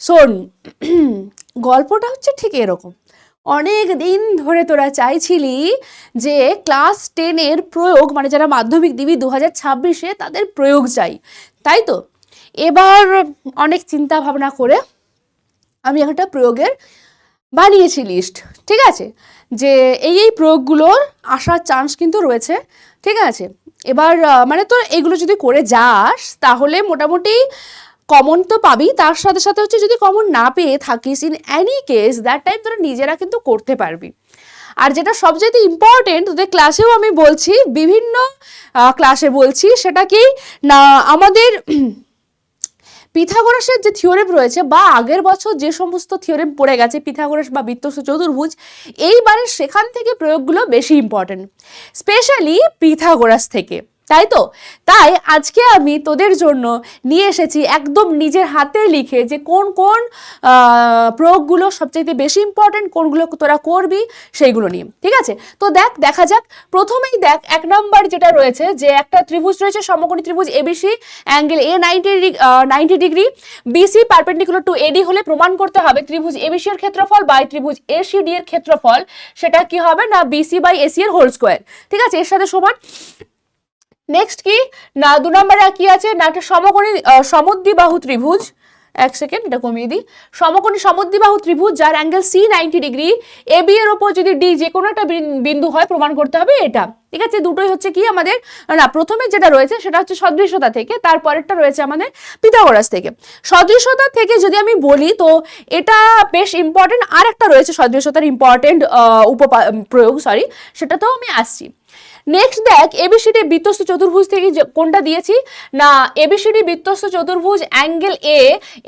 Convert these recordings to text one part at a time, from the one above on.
শোন গল্পটা হচ্ছে ঠিক এরকম অনেক দিন ধরে তোরা চাইছিলি যে ক্লাস টেনের প্রয়োগ মানে যারা মাধ্যমিক দিবি দু হাজার ছাব্বিশে তাদের প্রয়োগ চাই তাই তো এবার অনেক চিন্তা ভাবনা করে আমি একটা প্রয়োগের বানিয়েছি লিস্ট ঠিক আছে যে এই এই প্রয়োগগুলোর আসার চান্স কিন্তু রয়েছে ঠিক আছে? এবার মানে তো এগুলো যদি করে যাস, তাহলে মোটামুটি কমন তো পাবি। তার সাথে সাথে হচ্ছে যদি কমন না পেয়ে থাকিস in any case that time তোরা নিজেরা কিন্তু করতে পারবি। আর যেটা সবচেয়ে ইম্পর্টেন্ট তোদের ক্লাসেও আমি বলছি, বিভিন্ন ক্লাসে বলছি, সেটা কি, না, আমাদের পিথাগোরাসের যে থিওরেম রয়েছে বা আগের বছর যে সমস্ত থিওরেম পড়ে গেছে, পিথাগোরাস বা বৃত্তস চতুর্ভুজ এইবারে সেখান থেকে প্রয়োগগুলো বেশি ইম্পর্টেন্ট স্পেশালি পিথাগোরাস থেকে। তাই তো? তাই আজকে আমি তোদের জন্য নিয়ে এসেছি একদম নিজের হাতে লিখে যে কোন কোন প্রয়োগগুলো সবচাইতে বেশি ইম্পর্টেন্ট কোনগুলো তোরা করবি সেইগুলো নিয়ে, ঠিক আছে? তো দেখ, দেখা যাক। প্রথমেই দেখ, এক নম্বর যেটা রয়েছে যে একটা ত্রিভুজ রয়েছে, সমকোণী ত্রিভুজ ABC angle A ninety ninety degree BC perpendicular to AD হলে প্রমাণ করতে হবে ত্রিভুজ এবিসি এর ক্ষেত্রফল বাই ত্রিভুজ এসিডি এর ক্ষেত্রফল, সেটা কি হবে না বিসি বাই এসি এর হোল স্কোয়ার ঠিক আছে? এর সাথে সমান নেক্সট কি? না, দু নম্বরে কি আছে? না, একটা সমকোণী সমদ্বিবাহু ত্রিভুজ। এক সেকেন্ড এটা কমিয়ে দিই। সমকোণী সমদ্বিবাহু ত্রিভুজ, যার angle C ninety degree A B এর ওপর যদি ডি যে কোনো একটা বিন- বিন্দু হয়, প্রমাণ করতে হবে এটা। ঠিক আছে? দুটোই হচ্ছে কি আমাদের, না, প্রথমে যেটা রয়েছে, সেটা হচ্ছে সদৃশতা থেকে তারপরেরটা রয়েছে আমাদের পিথাগোরাস থেকে। সদৃশতা থেকে যদি আমি বলি, তো এটা বেশ ইম্পর্টেন্ট আর একটা রয়েছে সদৃশতার ইম্পর্টেন্ট উপপা প্রয়োগ সরি সেটাতেও আমি আসছি। নেক্সট দেখ এবিসিডি বৃত্তস্থ চতুর্ভুজ থেকে কোনটা দিয়েছি? না এবিসিডি বৃত্তস্থ চতুর্ভুজ অ্যাঙ্গেল এ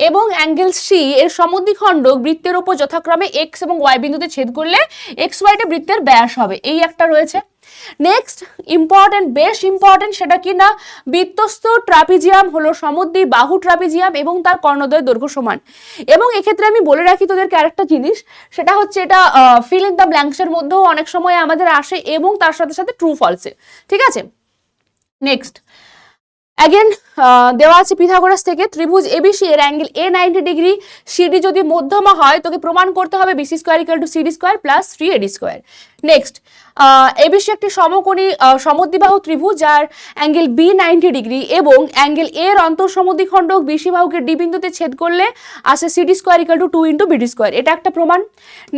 এবং অ্যাঙ্গেল সি এর সমদ্বিখণ্ডক বৃত্তের ওপর যথাক্রমে এক্স এবং ওয়াই বিন্দুতে ছেদ করলে এক্স ওয়াইটা বৃত্তের ব্যাস হবে। এই একটা রয়েছে। নেক্সট ইম্পর্টেন্ট বেশ ইম্পর্টেন্ট সেটা কি না বৃত্তস্থ ট্রাপিজিয়াম হলো সমদ্বি বাহু ট্রাপিজিয়াম এবং তার কর্ণদ্বয়ের দৈর্ঘ্য সমান। এবং এক্ষেত্রে আমি বলে রাখি তোদেরকে আরেকটা জিনিস, সেটা হচ্ছে এটা ফিল ইন দ্য ব্ল্যাঙ্কসের মধ্যেও অনেক সময় আমাদের আসে এবং তার সাথে সাথে ট্রু ফলসে ঠিক আছে? নেক্সট অ্যাগেন দেওয়া আছে পিথাগোরাস থেকে ত্রিভুজ এবিসি এর angle A ninety degree CD যদি মধ্যমা হয়, তোকে প্রমাণ করতে হবে BC square equal to CD square plus three AD square next ABC একটি সমকোণী সমদ্বিবাহু ত্রিভুজ যার অ্যাঙ্গেল বি নাইনটি ডিগ্রি এবং অ্যাঙ্গেল এর অন্তর সমদ্বিখণ্ডক বিসি বাহুকে ডি বিন্দুতে ছেদ করলে আসে CD square equal to two into BD square এটা একটা প্রমাণ।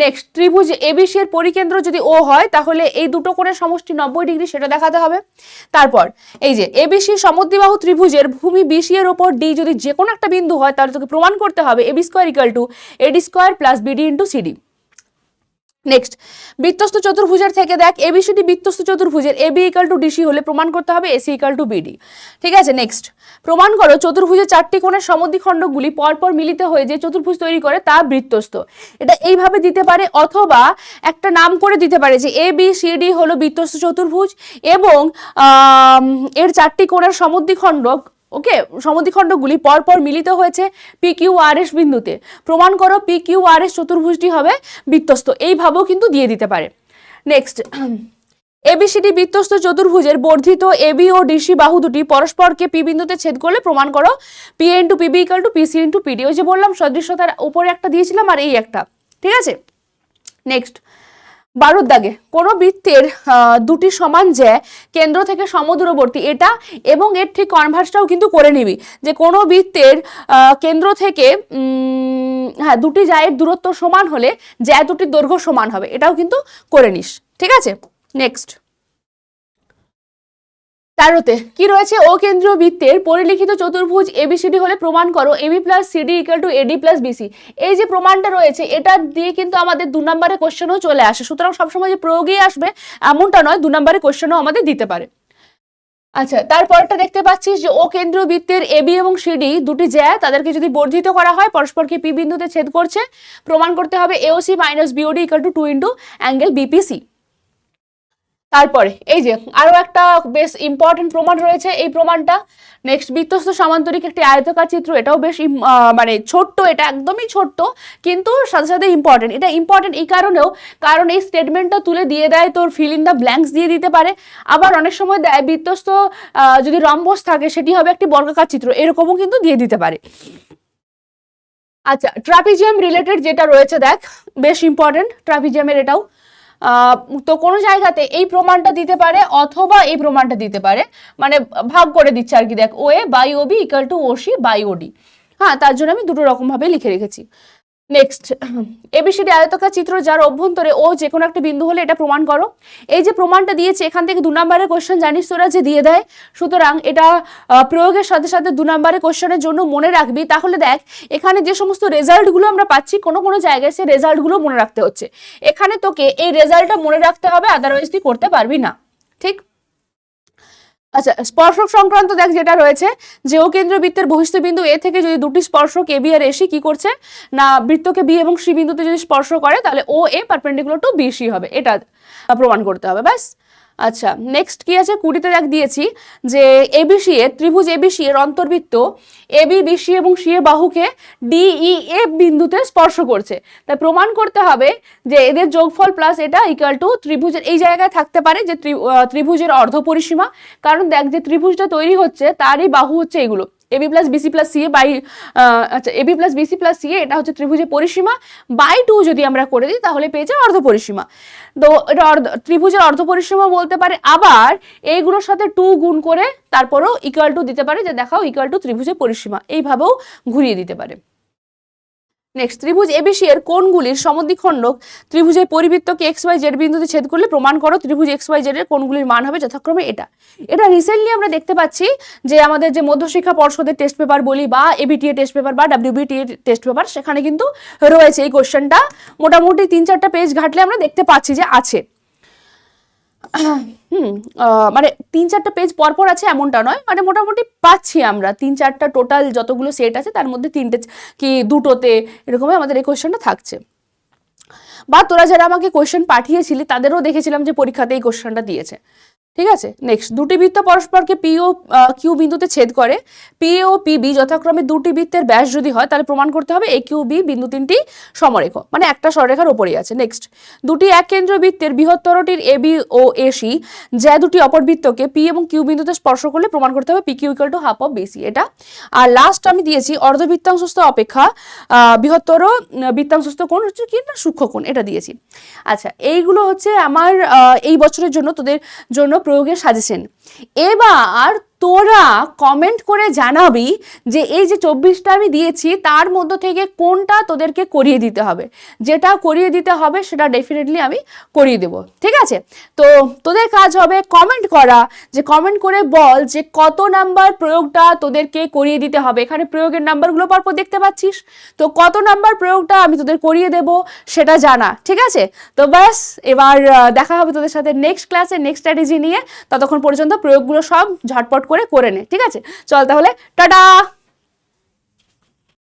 নেক্সট ত্রিভুজ এবিসি এর পরিকেন্দ্র যদি ও হয়, তাহলে এই দুটো কোণের সমষ্টি নব্বই ডিগ্রি সেটা দেখাতে হবে। তারপর, এই যে এবিসি সমদ্বিবাহু ত্রিভুজের ভূমি বিসি এর ওপর ডি যদি যে কোনো একটা বিন্দু হয়, তাহলে তোকে প্রমাণ করতে হবে AB square equal to AD square plus BD into CD next বৃত্তস্থ চতুর্ভুজের থেকে দেখ এবিসিডি বৃত্তস্থ চতুর্ভুজের এবি ইকাল টু ডিসি হলে প্রমাণ করতে হবে এসি ইকাল টু বিডি ঠিক আছে নেক্সট প্রমাণ করো চতুর্ভুজের চারটি কোণের সমদ্বিখণ্ডকগুলি পরপর মিলিত হয়ে যে চতুর্ভুজ তৈরি করে তা বৃত্তস্থ এটা এইভাবে দিতে পারে অথবা একটা নাম করে দিতে পারে যে এ বি সি ডি হলো বৃত্তস্থ চতুর্ভুজ এবং এর চারটি কোণের সমদ্বিখণ্ডক ওকে সমদ্বিখণ্ডকগুলি পরপর মিলিত হয়েছে পি কিউ আর এস বিন্দুতে। প্রমাণ করো পি কিউ আর এস চতুর্ভুজটি হবে বৃত্তস্থ এইভাবেও কিন্তু দিয়ে দিতে পারে। নেক্সট এবিসিডি বৃত্তস্থ চতুর্ভুজের বর্ধিত এবি ও ডিসি বাহু দুটি পরস্পরকে পি বিন্দুতে ছেদ করলে প্রমাণ করো P into PB equal to PC into PD ওই যে বললাম, সদৃশ্যতার উপরে একটা দিয়েছিলাম আর এই একটা। ঠিক আছে? নেক্সট বারোর দাগে। কোনো বৃত্তের দুটি সমান যে কেন্দ্র থেকে সমদূরবর্তী, এটা এবং এর ঠিক কনভার্সটাও কিন্তু করে নিবি। যে কোনো বৃত্তের কেন্দ্র থেকে হ্যাঁ দুটি জায়ের দূরত্ব সমান হলে, জ্যা দুটি দৈর্ঘ্য সমান হবে, এটাও কিন্তু করে নিস। ঠিক আছে? নেক্সট তেরোতে, কি রয়েছে? ও কেন্দ্রীয় বৃত্তের পরিলিখিত চতুর্ভুজ এবিসিডি হলে প্রমাণ করো AB plus CD equal to AD plus BC এই যে প্রমাণটা রয়েছে, এটা দিয়ে কিন্তু আমাদের দু নম্বরে কোশ্চেনও চলে আসে। সুতরাং সবসময় যে প্রয়োগেই আসবে, এমনটা নয়, দু নম্বরে কোশ্চেনও আমাদের দিতে পারে। আচ্ছা তারপরটা দেখতে পাচ্ছিস যে ও কেন্দ্রীয় বৃত্তের এবি এবং সিডি দুটি জ্যা, তাদেরকে যদি বর্ধিত করা হয়, পরস্পরকে পি বিন্দুতে ছেদ করছে, প্রমাণ করতে হবে AOC minus BOD equal to two into angle BPC তারপরে এই যে আরও একটা বেশ ইম্পর্টেন্ট প্রমাণ রয়েছে এই প্রমাণটা। নেক্সট বিধ্বস্ত সামান্তরিক একটি আয়তকার চিত্র এটাও বেশ মানে ছোট্ট এটা একদমই ছোট্ট কিন্তু সাথে সাথে ইম্পর্টেন্ট এটা ইম্পর্টেন্ট এই কারণেও কারণ এই স্টেটমেন্টটা তুলে দিয়ে দেয় তোর ফিল ইন দ্য ব্ল্যাঙ্কস দিয়ে দিতে পারে। আবার অনেক সময় দেয় আহ, যদি রম্বস থাকে সেটি হবে একটি বর্গাকার চিত্র এরকমও কিন্তু দিয়ে দিতে পারে। আচ্ছা ট্রাপিজিয়াম রিলেটেড যেটা রয়েছে দেখ বেশ ইম্পর্টেন্ট ট্রাপিজিয়ামের এটাও। তো কোনো জায়গাতে এই প্রমাণটা দিতে পারে অথবা এই প্রমাণটা দিতে পারে। মানে ভাগ করে দিচ্ছে আর কি, দেখ O A by O B equal to O C by O D হ্যাঁ তার জন্য আমি দুটো রকমভাবে লিখে রেখেছি। নেক্সট এবিসিডি আয়তকার চিত্র যার অভ্যন্তরে ও যে কোনো একটা বিন্দু হলে এটা প্রমাণ করো। এই যে প্রমাণটা দিয়েছে, এখান থেকে দু নম্বরের কোশ্চেন জানিস তোরা যে দিয়ে দেয়। সুতরাং এটা প্রয়োগের সাথে সাথে দু নম্বরের কোশ্চেনের জন্য মনে রাখবি। তাহলে দেখ, এখানে যে সমস্ত রেজাল্টগুলো আমরা পাচ্ছি, কোনো কোনো জায়গায় সে রেজাল্টগুলো মনে রাখতে হচ্ছে। এখানে তোকে এই রেজাল্টটা মনে রাখতে হবে আদারওয়াইজ তুই করতে পারবি না। ঠিক? আচ্ছা স্পর্শক সংক্রান্ত দেখ যেটা রয়েছে, যে ও কেন্দ্র বৃত্তের বহিষ্ঠ বিন্দু এ থেকে যদি দুটি স্পর্শক বি আর এসি কি করছে? না, বৃত্তকে বি এবং সি বিন্দুতে যদি স্পর্শ করে, তাহলে O A perpendicular to B C হবে। এটা প্রমাণ করতে হবে, ব্যাস। আচ্ছা নেক্সট কি আছে? কুড়িতে দেখ দিয়েছি যে এবিসি এর, ত্রিভুজ এবিসি এর অন্তর্বৃত্ত এবি বিসি এবং সি এ বাহুকে ডিই এফ বিন্দুতে স্পর্শ করছে। তাই প্রমাণ করতে হবে যে এদের যোগফল প্লাস এটা ইকুয়াল টু ত্রিভুজের, এই জায়গায় থাকতে পারে যে ত্রি- ত্রিভুজের অর্ধ পরিসীমা কারণ দেখ যে ত্রিভুজটা তৈরি হচ্ছে, তারই বাহু হচ্ছে এগুলো। AB plus BC plus C by আচ্ছা AB plus BC plus C A এটা হচ্ছে ত্রিভুজের পরিসীমা। বাই টু যদি আমরা করে দিই, তাহলে পেয়ে যাই অর্ধ পরিসীমা। তো এটা অর্ধ, ত্রিভুজের অর্ধ পরিসীমা বলতে পারে, আবার এইগুলোর সাথে টু গুণ করে তারপরেও ইকুয়াল টু দিতে পারে, যে দেখাও ইকুয়াল টু ত্রিভুজের পরিসীমা। এইভাবেও ঘুরিয়ে দিতে পারে। নেক্সট ত্রিভুজ এবিসি এর কোণগুলির সমদ্বিখণ্ডক ত্রিভুজের পরিবৃত্তকে এক্স ওয়াই জেড বিন্দুতে ছেদ করলে প্রমাণ করো ত্রিভুজ এক্স ওয়াই জেড এর কোণগুলির মান হবে যথাক্রমে এটা। এটা রিসেন্টলি আমরা দেখতে পাচ্ছি যে আমাদের যে মধ্যশিক্ষা পর্ষদের টেস্ট পেপার বলি বা এবিটিএ টেস্ট পেপার বা ডাব্লিউবিটিএ টেস্ট পেপার সেখানে কিন্তু রয়েছে এই কোশ্চেনটা মোটামুটি তিন চারটা পেজ ঘাটলে আমরা দেখতে পাচ্ছি যে আছে। হুম মানে তিন চারটা পেজ পরপর আছে এমনটা নয়। মানে মোটামুটি পাচ্ছি আমরা। তিন চারটা টোটাল যতগুলো সেট আছে, তার মধ্যে তিনটে কি দুটোতে এরকমই আমাদের এই কোয়েশনটা থাকছে। বা তোরা যারা আমাকে কোয়েশ্চেন পাঠিয়েছিলি, তাদেরও দেখেছিলাম যে পরীক্ষাতে এই কোশ্চেনটা দিয়েছে। ঠিক আছে? নেক্সট দুটি বৃত্ত পরস্পরকে পি ও কিউ বিন্দুতে ছেদ করে। পি ও পি বি যথাক্রমে দুটি বৃত্তের ব্যাস যদি হয়, তাহলে প্রমাণ করতে হবে এ কিউ বি বিন্দু তিনটি সমরেখ মানে একটা সররেখার ওপরেই আছে। নেক্সট দুটি এক কেন্দ্র বৃত্তের বৃহত্তরটির এ বি ও এসি যা দুটি অপর বৃত্তকে পি এবং কিউ বিন্দুতে স্পর্শ করলে প্রমাণ করতে হবে P Q equal to half of BC এটা। আর লাস্ট আমি দিয়েছি অর্ধবৃত্তাংশস্থ অপেক্ষা বৃহত্তর বৃত্তাংশস্থ কোণ হচ্ছে কি না? সূক্ষ্ম কোণ, এটা দিয়েছি। আচ্ছা এইগুলো হচ্ছে আমার এই বছরের জন্য তোদের জন্য প্রয়োগের সাজেশন। এবার তোরা কমেন্ট করে জানাবি যে এই যে চব্বিশটা আমি দিয়েছি, তার মধ্য থেকে কোনটা তোদেরকে করিয়ে দিতে হবে। যেটা করিয়ে দিতে হবে, সেটা ডেফিনেটলি আমি করিয়ে দেবো। ঠিক আছে? তো তোদের কাজ হবে কমেন্ট করা, যে কমেন্ট করে বল যে কত নাম্বার প্রয়োগটা তোদেরকে করিয়ে দিতে হবে। এখানে প্রয়োগের নাম্বারগুলো পরপর দেখতে পাচ্ছিস। তো কত নাম্বার প্রয়োগটা আমি তোদের করিয়ে দেব, সেটা জানা। ঠিক আছে? তো ব্যাস, এবার দেখা হবে তোদের সাথে নেক্সট ক্লাসে নেক্সট স্ট্র্যাটেজি নিয়ে। ততক্ষণ পর্যন্ত প্রয়োগগুলো সব ঝটপট করে করে নে ঠিক আছে? চল তাহলে টাটা!